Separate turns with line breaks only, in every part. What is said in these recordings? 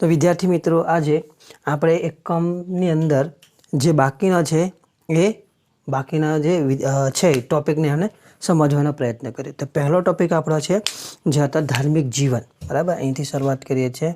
તો વિદ્યાર્થી મિત્રો, આજે આપણે એકમની અંદર જે બાકીના છે એ બાકીના જે છે ટોપિકને આપણે સમજવાનો પ્રયત્ન કરીએ. તો પહેલો ટોપિક આપણો છે, જે હતા ધાર્મિક જીવન. બરાબર? અહીંથી શરૂઆત કરીએ છીએ.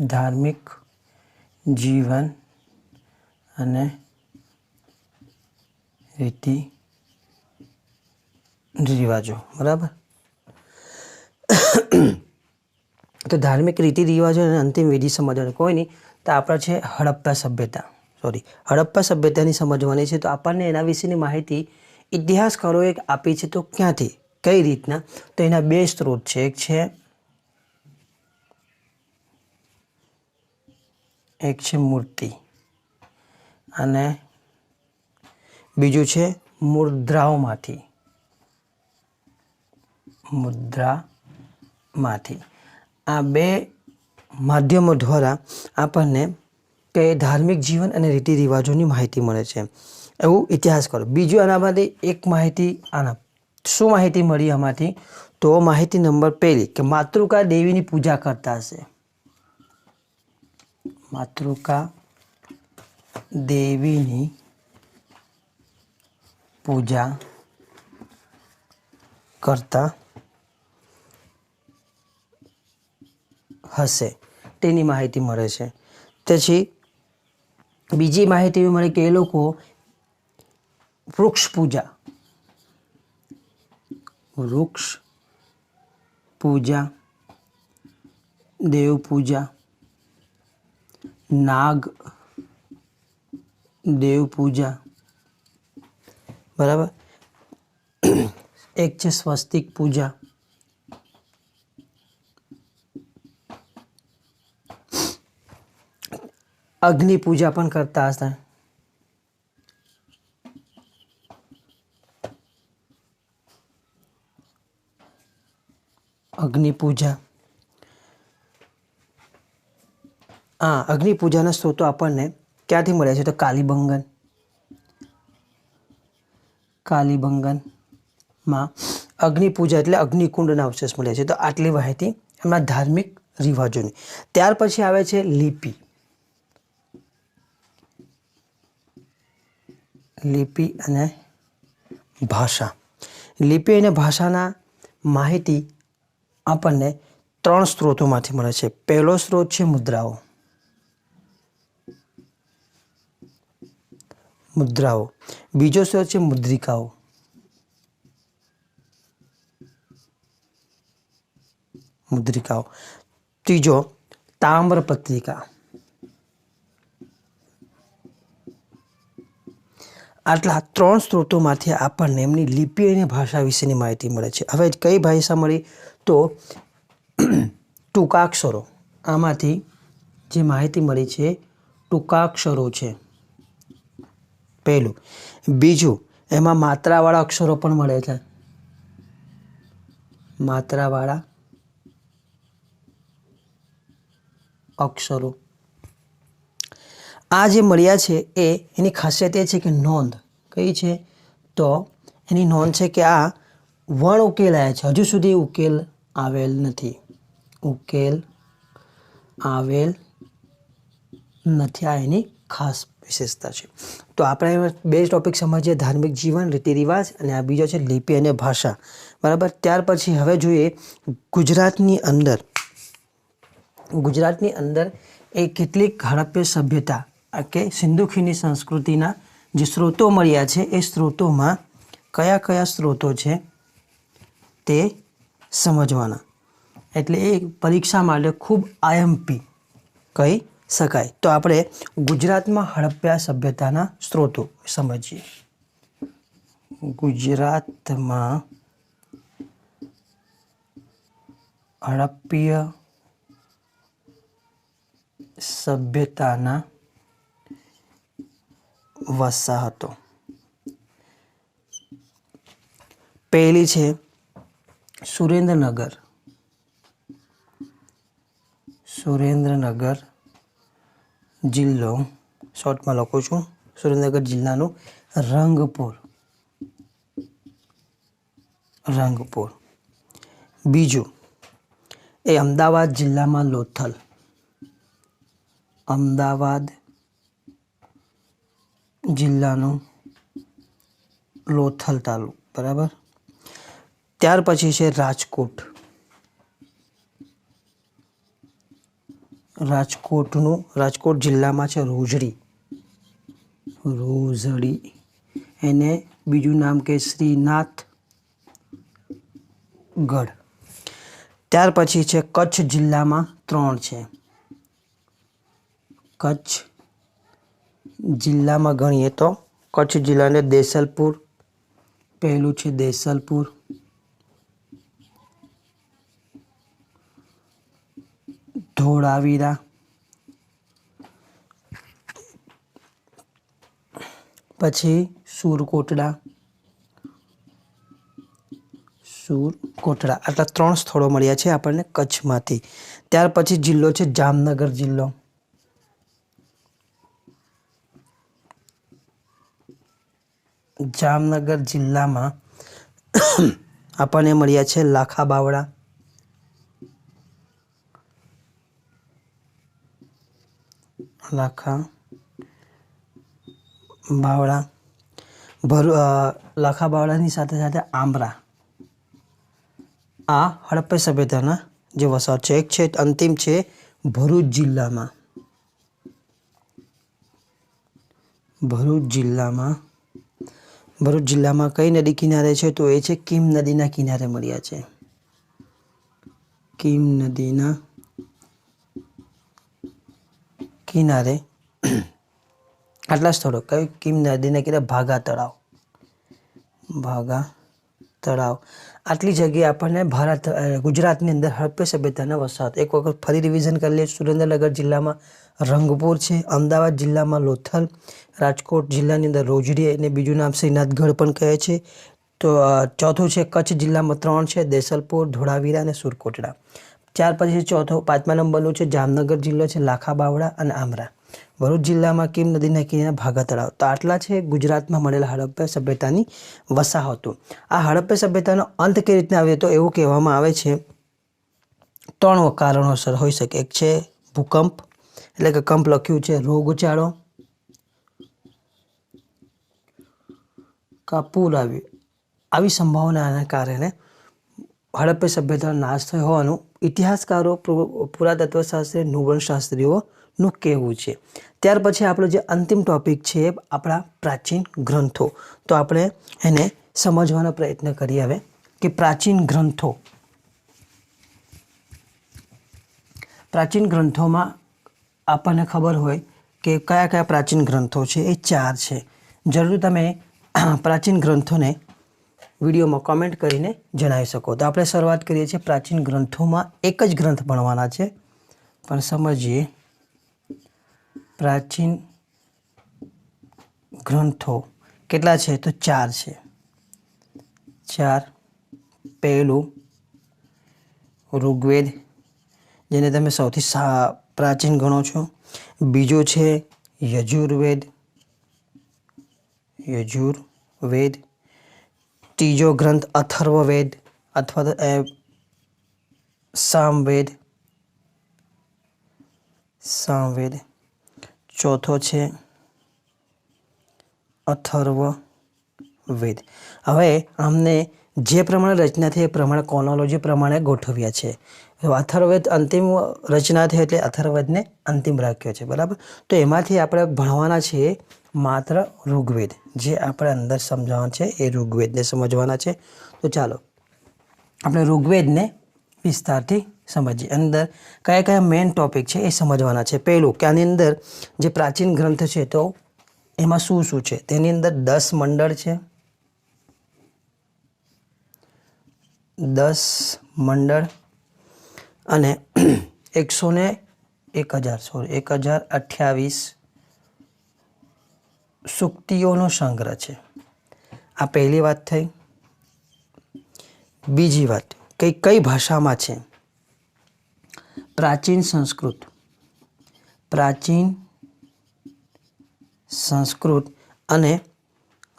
ધાર્મિક જીવન અને રીતિ રિવાજો બરાબર? તો ધાર્મિક રીતિ રિવાજો અને અંતિમ વિધિ સમજવાનું. કોઈ નહીં, તો આપણે છે હડપ્પા સભ્યતા. સોરી હડપ્પા સભ્યતાની સમજવાની છે. તો આપણને એના વિશેની માહિતી ઇતિહાસકારોએ આપી છે. તો ક્યાંથી? કઈ રીતના? તો એના બે સ્ત્રોત છે. એક છે એક છે મૂર્તિ અને બીજું છે મુદ્રાઓમાંથી. મુદ્રામાંથી આ બે માધ્યમો દ્વારા આપણને કે ધાર્મિક જીવન અને રીતિ રિવાજોની માહિતી મળે છે. એવું ઇતિહાસ કરો. બીજું આનામાંથી એક માહિતી, આના શું માહિતી મળી આમાંથી? તો માહિતી નંબર પહેલી, કે માતૃકા દેવીની પૂજા કરતા હશે. માતૃકા દેવીની પૂજા કરતા હશે. તેની માહિતી મળે છે. પછી બીજી માહિતી મળે કે એ લોકો વૃક્ષ પૂજા વૃક્ષ પૂજા, દેવ પૂજા, નાગ, દેવ પૂજા, બરાબર? એક છે સ્વસ્તિક પૂજા અગ્નિ પૂજા પણ કરતા હતા અગ્નિ પૂજા. હા, અગ્નિ પૂજાના સ્ત્રોતો આપણને ક્યાંથી મળ્યા છે? તો કાલીબંગન. કાલીબંગનમાં અગ્નિ પૂજા એટલે અગ્નિકુંડના અવશેષ મળ્યા છે. તો આટલી માહિતી એમના ધાર્મિક રિવાજોની. ત્યાર પછી આવે છે લિપિ. લિપિ અને ભાષા. લિપિ અને ભાષાના માહિતી આપણને ત્રણ સ્ત્રોતોમાંથી મળે છે. પહેલો સ્ત્રોત છે મુદ્રાઓ. મુદ્રાઓ. બીજો સ્ત્રોત છે મુદ્રિકાઓ. મુદ્રિકાઓ. ત્રીજો તામ્રપત્રિકા આટલા ત્રણ સ્ત્રોતોમાંથી આપણને એમની લિપિ અને ભાષા વિશેની માહિતી મળે છે. હવે કઈ ભાષા મળી? તો ટૂંકાક્ષરો. આમાંથી જે માહિતી મળી છે, ટૂંકાક્ષરો છે. પહેલું. બીજું, એમાં માત્રાવાળા અક્ષરો પણ મળે છે. માત્રાવાળા અક્ષરો. આ જે મળ્યા છે એ, એની ખાસિયત એ છે કે નોંધ. કઈ છે? તો એની નોંધ છે કે આ વણ ઉકેલાયા છે. હજુ સુધી ઉકેલ આવેલ નથી. ઉકેલ આવેલ નથી. આ એની ખાસ વિશેષતા છે. તો આપણે બે ટોપિક સમજીએ, ધાર્મિક જીવન, રીતિ રિવાજ અને આ બીજો છે લિપિ અને ભાષા. બરાબર? ત્યાર પછી હવે જોઈએ ગુજરાતની અંદર. ગુજરાતની અંદર એ કેટલીક હડપ્ય સભ્યતા કે સિંધુખીની સંસ્કૃતિના જે સ્ત્રોતો મળ્યા છે, એ સ્ત્રોતોમાં કયા કયા સ્ત્રોતો છે તે સમજવાના. એટલે એ પરીક્ષા માટે ખૂબ આઈએમપી કહી શકાય. તો આપણે ગુજરાતમાં હડપ્યા સભ્યતાના સ્ત્રોતો સમજીએ. ગુજરાતમાં હડપ્ય સભ્યતાના વસાહતો પહેલી છે સુરેન્દ્રનગર. સુરેન્દ્રનગર જિલ્લો, શોર્ટમાં લખું છું, સુરેન્દ્રનગર જિલ્લાનું રંગપુર. રંગપુર. બીજું એ અમદાવાદ જિલ્લામાં લોથલ. અમદાવાદ જિલ્લાનું લોથલ તાલુક, બરાબર? ત્યાર પછી છે રાજકોટ. રાજકોટનું, રાજકોટ જિલ્લામાં છે રોજડી. રોજડી. એને બીજું નામ કે શ્રીનાથ ગઢ ત્યાર પછી છે કચ્છ જિલ્લામાં ત્રણ છે. કચ્છ જિલ્લામાં ગણીએ તો કચ્છ જિલ્લાને દેસલપુર પહેલું છે દેસલપુર. ધોળાવીરા. પછી સુરકોટડા. સુરકોટડા. આટલા ત્રણ સ્થળો મળ્યા છે આપણને કચ્છમાંથી. ત્યાર પછી જિલ્લો છે જામનગર જિલ્લો. જામનગર જિલ્લામાં આપણને મળ્યા છે લાખા બાવળા. લાખા બાવળા. ભરૂ લાખા બાવળાની સાથે સાથે આંબરા આ હડપ્પે સભ્યતાના જે વસાહત છે, એક છે અંતિમ છે ભરૂચ જિલ્લામાં. ભરૂચ જિલ્લામાં ભરૂચ જિલ્લામાં કઈ નદી કિનારે છે તો એ છે કીમ નદીના કિનારે મળ્યા છે. કીમ નદીના કિનારે આટલા સ્થળો, કયું કીમ નદીના કિનારે ભાગા તળાવ. ભાગા તળાવ. આટલી જગ્યાએ આપણને ભારત ગુજરાતની અંદર હડપ્પે સભ્યતાના વસાહત એક વખત ફરી રિવિઝન કરી લઈએ સુરેન્દ્રનગર જિલ્લામાં. રંગપુર છે. અમદાવાદ જિલ્લામાં લોથલ, રાજકોટ જિલ્લાની અંદર રોજડી અને બીજું નામ શ્રીનાથગઢ પણ કહે છે. તો ચોથું છે કચ્છ જિલ્લામાં ત્રણ છે, દેસલપુર, ધોળાવીરા અને સુરકોટડા. ત્યાર પછી ચોથો, પાંચમા નંબરનું છે જામનગર જિલ્લો છે લાખા બાવડા અને આમરા. ભરૂચ જિલ્લામાં કીમ નદીના કિનારે ભાગા તળાવ. તો આટલા છે ગુજરાતમાં મળેલા હડપ્પા સભ્યતાની વસાહતો. આ હડપ્પા સભ્યતાનો અંત કઈ રીતના આવ્યો તો એવું કહેવામાં આવે છે. ત્રણ કારણોસર હોઈ શકે. એક છે ભૂકંપ એટલે કે કંપ લખ્યું છે રોગચાળો કા પૂર આવ્યું. આવી સંભાવનાના કારણે હડપ્પે સભ્યતાનો નાશ થયો હોવાનું ઇતિહાસકારો પુરાતત્વશાસ્ત્રી નૂવનશાસ્ત્રીઓનું કહેવું છે. ત્યાર પછી આપણો જે અંતિમ ટોપિક છે, આપણા પ્રાચીન ગ્રંથો. તો આપણે એને સમજવાનો પ્રયત્ન કરીએ હવે કે પ્રાચીન ગ્રંથો. પ્રાચીન ગ્રંથોમાં આપણને ખબર હોય કે કયા કયા પ્રાચીન ગ્રંથો છે, એ ચાર છે. જરૂર તમે પ્રાચીન ગ્રંથોને વિડીયોમાં કોમેન્ટ કરીને જણાવી શકો. તો આપણે શરૂઆત કરીએ છીએ પ્રાચીન ગ્રંથોમાં એક જ ગ્રંથ ભણવાના છે. પણ સમજીએ. પ્રાચીન ગ્રંથો કેટલા છે? તો ચાર છે. ચાર. પહેલું ઋગ્વેદ, જેને તમે સૌથી સા પ્રાચીન ગણો છો. બીજો છે યજુર્વેદ. યજુર્વેદ. ત્રીજો ગ્રંથ અથર્વવેદ અથવા તો સામવેદ. સામવેદ. ચોથો છે અથર્વ વેદ હવે આમને જે પ્રમાણે રચના થઈ એ પ્રમાણે કોનોલોજી પ્રમાણે ગોઠવ્યા છે. અથર્વવેદ અંતિમ રચના થઈ એટલે અથર્વવેદને અંતિમ રાખ્યો છે, બરાબર? તો એમાંથી આપણે ભણવાના છીએ માત્ર ઋગ્વેદ. જે આપણે અંદર સમજવાના છે એ ઋગ્વેદને સમજવાના છે. તો ચાલો, આપણે ઋગ્વેદને વિસ્તારથી સમજીએ. અંદર કયા કયા મેઇન ટોપિક છે એ સમજવાના છે? પહેલું, કે આની અંદર જે પ્રાચીન ગ્રંથ છે તો એમાં શું શું છે? તેની અંદર દસ મંડળ છે. દસ મંડળ અને એકસો ને એક હજાર સોરી એક હજાર અઠ્યાવીસ સુક્તિઓનો સંગ્રહ છે. આ પહેલી વાત થઈ. બીજી વાત કઈ કઈ ભાષામાં છે? પ્રાચીન સંસ્કૃત. પ્રાચીન સંસ્કૃત અને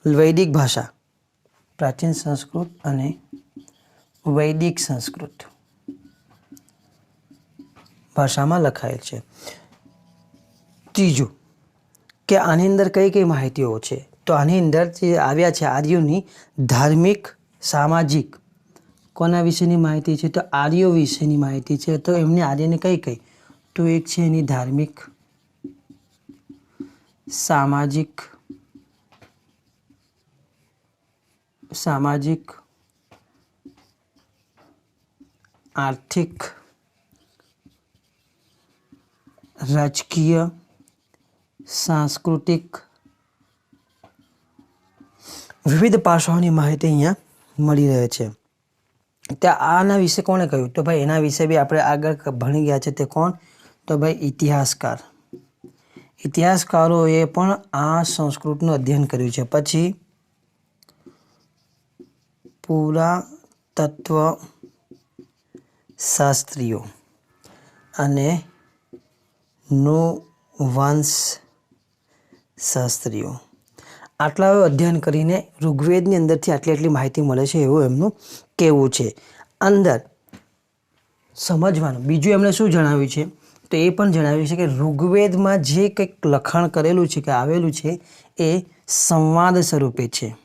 વૈદિક ભાષા. પ્રાચીન સંસ્કૃત અને વૈદિક સંસ્કૃત. ભાષામાં લખાયેલ છે. ત્રીજું, કે આની અંદર કઈ કઈ માહિતીઓ છે? તો આની અંદર જે આવ્યા છે આર્યોની ધાર્મિક, સામાજિક, કોના વિશેની માહિતી છે? તો આર્યો વિશેની માહિતી છે. તો એમને આર્યને કઈ કઈ? તો એક છે એની ધાર્મિક, સામાજિક સામાજિક, આર્થિક રાજકીય, સાંસ્કૃતિક વિવિધ પાસાઓની માહિતી અહીંયા મળી રહે છે. ત્યાં આના વિશે કોણે કહ્યું? તો ભાઈ એના વિશે બી આપણે આગળ ભણી ગયા છે તે કોણ? તો ભાઈ ઇતિહાસકાર. ઇતિહાસકારોએ પણ આ સંસ્કૃતનું અધ્યયન કર્યું છે. પછી પુરાતત્વ શાસ્ત્રીઓ અને નુવાંશ શાસ્ત્રીઓ. આટલા અધ્યયન કરીને ઋગ્વેદની અંદરથી આટલી આટલી માહિતી મળે છે એવું એમનું કહેવું છે. અંદર સમજવાનું. બીજું એમણે શું જણાવ્યું છે? તો એ પણ જણાવ્યું છે કે ઋગ્વેદમાં જે કંઈક લખાણ કરેલું છે કે આવેલું છે એ સંવાદ સ્વરૂપે છે.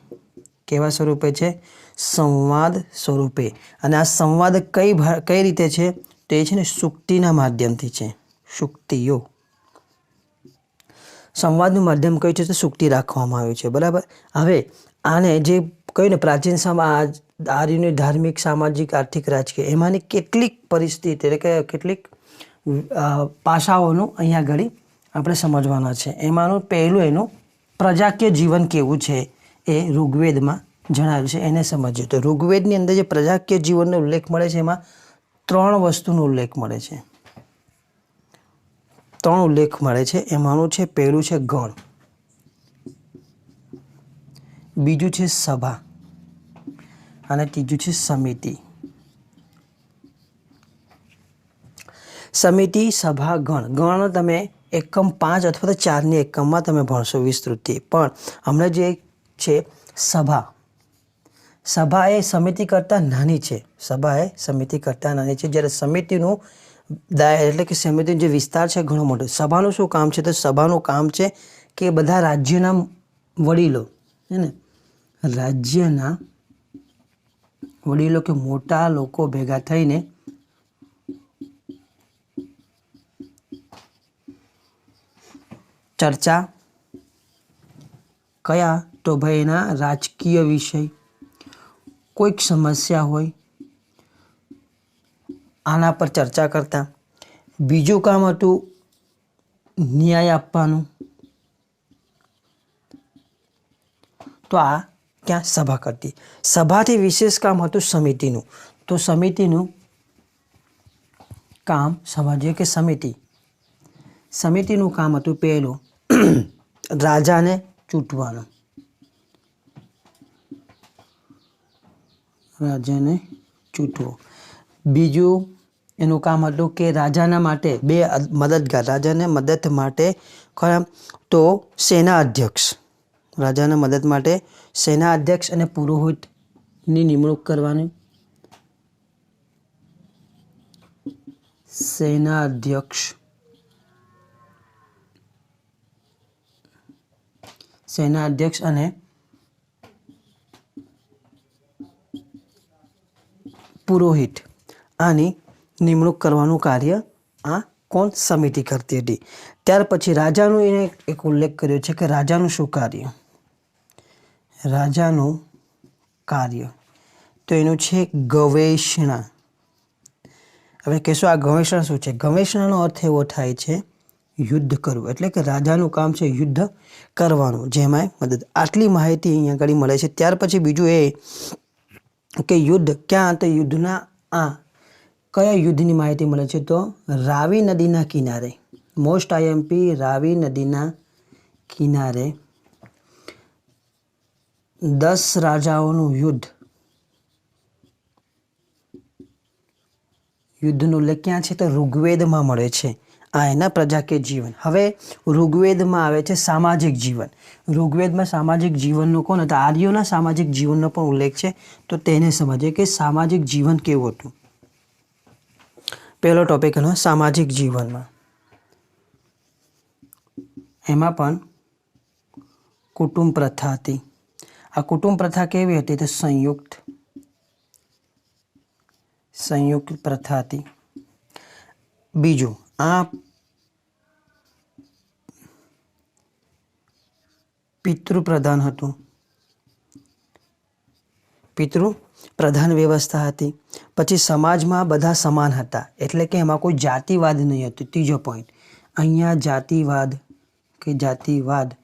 કેવા સ્વરૂપે છે? સંવાદ સ્વરૂપે. અને આ સંવાદ કઈ કઈ રીતે છે? તો એ છે ને સુક્તિના માધ્યમથી છે. સુક્તિઓ સંવાદનું માધ્યમ કયું છે તો સુક્તિ રાખવામાં આવ્યું છે, બરાબર? હવે આને જે કહ્યું ને પ્રાચીન સમાજ આર્યની ધાર્મિક, સામાજિક, આર્થિક, રાજકીય, એમાંની કેટલીક પરિસ્થિતિ એટલે કે કેટલીક પાસાઓનું અહીંયા ઘડી આપણે સમજવાના છે. એમાંનું પહેલું એનું પ્રજાકીય જીવન કેવું છે એ ઋગ્વેદમાં જણાવ્યું છે, એને સમજ્યું. તો ઋગ્વેદની અંદર જે પ્રજાકીય જીવનનો ઉલ્લેખ મળે છે, એમાં ત્રણ વસ્તુનો ઉલ્લેખ મળે છે. ત્રણ ઉલ્લેખ મળે છે. એમાંનું છે, પહેલું છે, ગણ. બીજું છે, સભા. અને ત્રીજું છે, સમિતિ. સમિતિ, સભા, ગણ. ગણ તમે એકમ પાંચ અથવા તો ચારની એકમમાં તમે ભણશો વિસ્તૃતથી પણ હમણાં જે છે, સભા. સભા એ સમિતિ કરતાં નાની છે. સભા એ સમિતિ કરતાં નાની છે. જ્યારે સમિતિનું એટલે કે સમિતિનો જે વિસ્તાર છે ઘણો મોટો. સભાનું શું કામ છે? તો સભાનું કામ છે કે બધા રાજ્યના વડીલો છે ને? રાજ્યના વડીલો કે મોટા લોકો ભેગા થઈને ચર્ચા કયા? તો ભાઈ એના રાજકીય વિષય. કોઈક સમસ્યા હોય આના પર ચર્ચા કરતા. બીજું કામ હતું ન્યાય આપવાનું. તો આ ક્યાં સભા કરતી. સભાથી વિશેષ કામ હતું સમિતિનું. તો સમિતિનું કામ સમજીએ કે સમિતિ. સમિતિનું કામ હતું પહેલું રાજાને ચૂંટવાનું. રાજાને ચૂંટવો. બીજું એનું કામ હતું કે રાજાના માટે બે મદદગાર, રાજાને મદદ માટે ખરા, તો સેના અધ્યક્ષ. રાજાના મદદ માટે સેના અધ્યક્ષ અને પુરોહિતની નિમણૂક કરવાની. સેના અધ્યક્ષ. સેના અધ્યક્ષ અને પુરોહિત. આની નિમણૂક કરવાનું કાર્ય આ કોણ સમિતિ કરતી હતી? ત્યાર પછી રાજાનું એને એક ઉલ્લેખ કર્યો છે કે રાજાનું શું કાર્ય? રાજાનું કાર્ય. તો એનું છે ગવેષણા. હવે કહેશો આ ગવેષણા શું છે? ગવેષણાનો અર્થ એવો થાય છે યુદ્ધ કરવું. એટલે કે રાજાનું કામ છે યુદ્ધ કરવાનું જેમાં મદદ. આટલી માહિતી અહીંયા આગળ મળે છે. ત્યાર પછી બીજું એ કે યુદ્ધ ક્યાં તો યુદ્ધના આ કયા યુદ્ધની માહિતી મળે છે? તો રાવી નદીના કિનારે. મોસ્ટ આઈએમપી રાવી નદીના કિનારે. દસ રાજાઓનું યુદ્ધ. યુદ્ધનો ઉલ્લેખ ક્યાં છે? તો ઋગ્વેદમાં મળે છે. આ એના પ્રજાકીય જીવન. હવે ઋગ્વેદમાં આવે છે સામાજિક જીવન. ઋગ્વેદમાં સામાજિક જીવનનો કોણ હતા? આર્યોના સામાજિક જીવનનો પણ ઉલ્લેખ છે. તો તેને સમજીએ કે સામાજિક જીવન કેવું હતું? પહેલો ટોપિક એનો સામાજિક જીવનમાં. એમાં પણ કુટુંબ પ્રથા હતી. આ કુટુંબ પ્રથા કેવી હતી તો સંયુક્ત સંયુક્ત પ્રથા હતી. બીજું, આ પિતૃ પ્રધાન હતું. પિતૃ પ્રધાન વ્યવસ્થા હતી. પછી સમાજમાં બધા સમાન હતા. એટલે કે એમાં કોઈ જાતિવાદ નહીં હતું. ત્રીજો પોઈન્ટ અહીંયા જાતિવાદ કે જાતિવાદ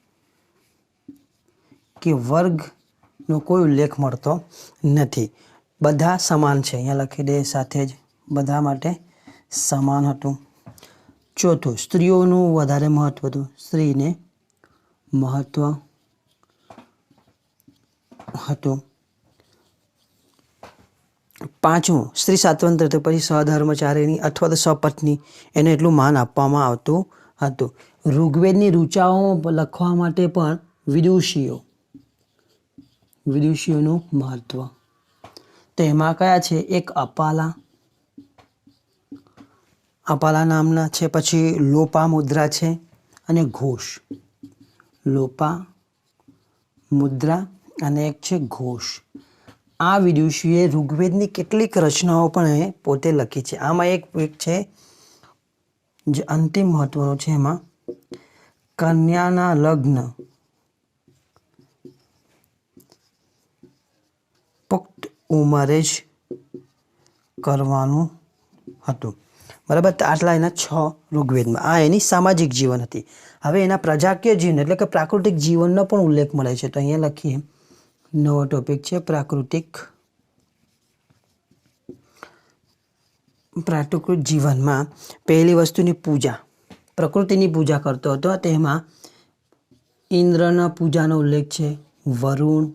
કે વર્ગનો કોઈ ઉલ્લેખ મળતો નથી. બધા સમાન છે. અહીંયા લખી દે સાથે જ. બધા માટે સમાન હતું. ચોથું, સ્ત્રીઓનું વધારે મહત્વ હતું. સ્ત્રીને મહત્વ હતું. પાંચમું, સ્ત્રી સ્વાતંત્ર્ય પછી સહધર્મચારીની અથવા તો સપત્ની એને એટલું માન આપવામાં આવતું હતું. ઋગ્વેદની રૂચાઓ લખવા માટે પણ વિદુષીઓ, વિદુષીઓનું મહત્વ. તો એમાં કયા છે? એક અપાલા. અપાલા નામના છે, પછી લોપા મુદ્રા છે અને ઘોષ. લોપા મુદ્રા અને એક છે ઘોષ. આ વિદુષીએ ઋગ્વેદની કેટલીક રચનાઓ પણ એ પોતે લખી છે. આમાં એક એક છે, જે અંતિમ મહત્વનું છે એમાં, કન્યાના લગ્ન. પુખ્ત ઉંમરે જ કરવાનું હતું. બરાબર આટલા એના છ ઋગ્વેદમાં. આ એની સામાજિક જીવન હતી. હવે એના પ્રજાકીય જીવન, એટલે કે પ્રાકૃતિક જીવનનો પણ ઉલ્લેખ મળે છે. તો અહીંયા લખીએ. નવો ટોપિક છે, પ્રાકૃતિક પ્રાકૃતિક જીવનમાં પહેલી વસ્તુની પૂજા. પ્રકૃતિની પૂજા કરતો હતો. તેમાં ઇન્દ્રના પૂજાનો ઉલ્લેખ છે. વરુણ,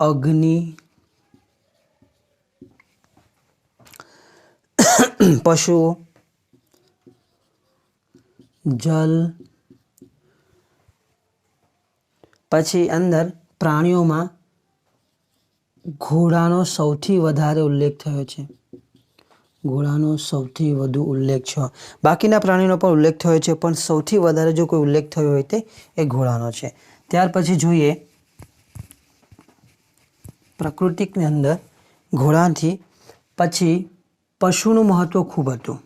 અગ્નિ, પશુઓ, જલ, પછી અંદર પ્રાણીઓમાં ઘોડાનો સૌથી વધારે ઉલ્લેખ થયો છે. ઘોડાનો સૌથી વધુ ઉલ્લેખ છે. બાકીના પ્રાણીનો પણ ઉલ્લેખ થયો છે, પણ સૌથી વધારે જો કોઈ ઉલ્લેખ થયો હોય તે એ ઘોડાનો છે. ત્યાર પછી જોઈએ પ્રકૃતિકની અંદર ઘોડાથી પછી પશુનું મહત્ત્વ ખૂબ હતું.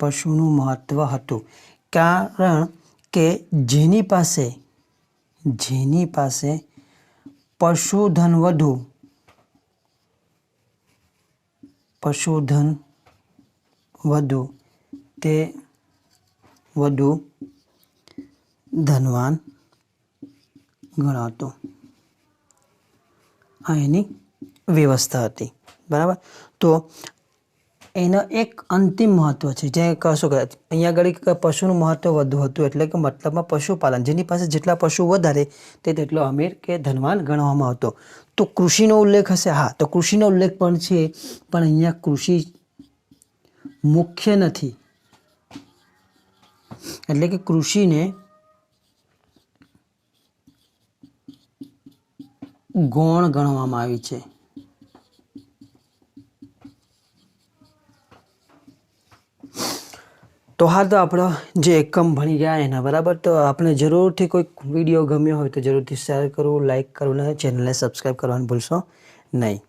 પશુનું મહત્ત્વ હતું. કારણ કે જેની પાસે જેની પાસે પશુધન વધુ. પશુધન વધુ. તે વધુ ધનવાન ગણાતો. આ એની વ્યવસ્થા હતી. બરાબર? તો એનો એક અંતિમ મહત્વ છે. જે કશું કે અહીંયા આગળ પશુનું મહત્વ વધુ હતું, એટલે કે મતલબમાં પશુપાલન. જેની પાસે જેટલા પશુ વધારે, તે તેટલો અમીર કે ધનવાન ગણવામાં આવતો. તો કૃષિનો ઉલ્લેખ હશે? હા, તો કૃષિનો ઉલ્લેખ પણ છે, પણ અહીંયા કૃષિ મુખ્ય નથી. એટલે કે કૃષિને ગૌણ ગણવામાં આવી છે. તો હાલ તો આપણો જે એકમ ભણી ગયા એના બરાબર. તો આપણે જરૂરથી કોઈક વીડિયો ગમ્યો હોય તો જરૂરથી શેર કરવું લાઇક કરવું અને ચેનલને સબસ્ક્રાઈબ કરવાનું ભૂલશો નહીં.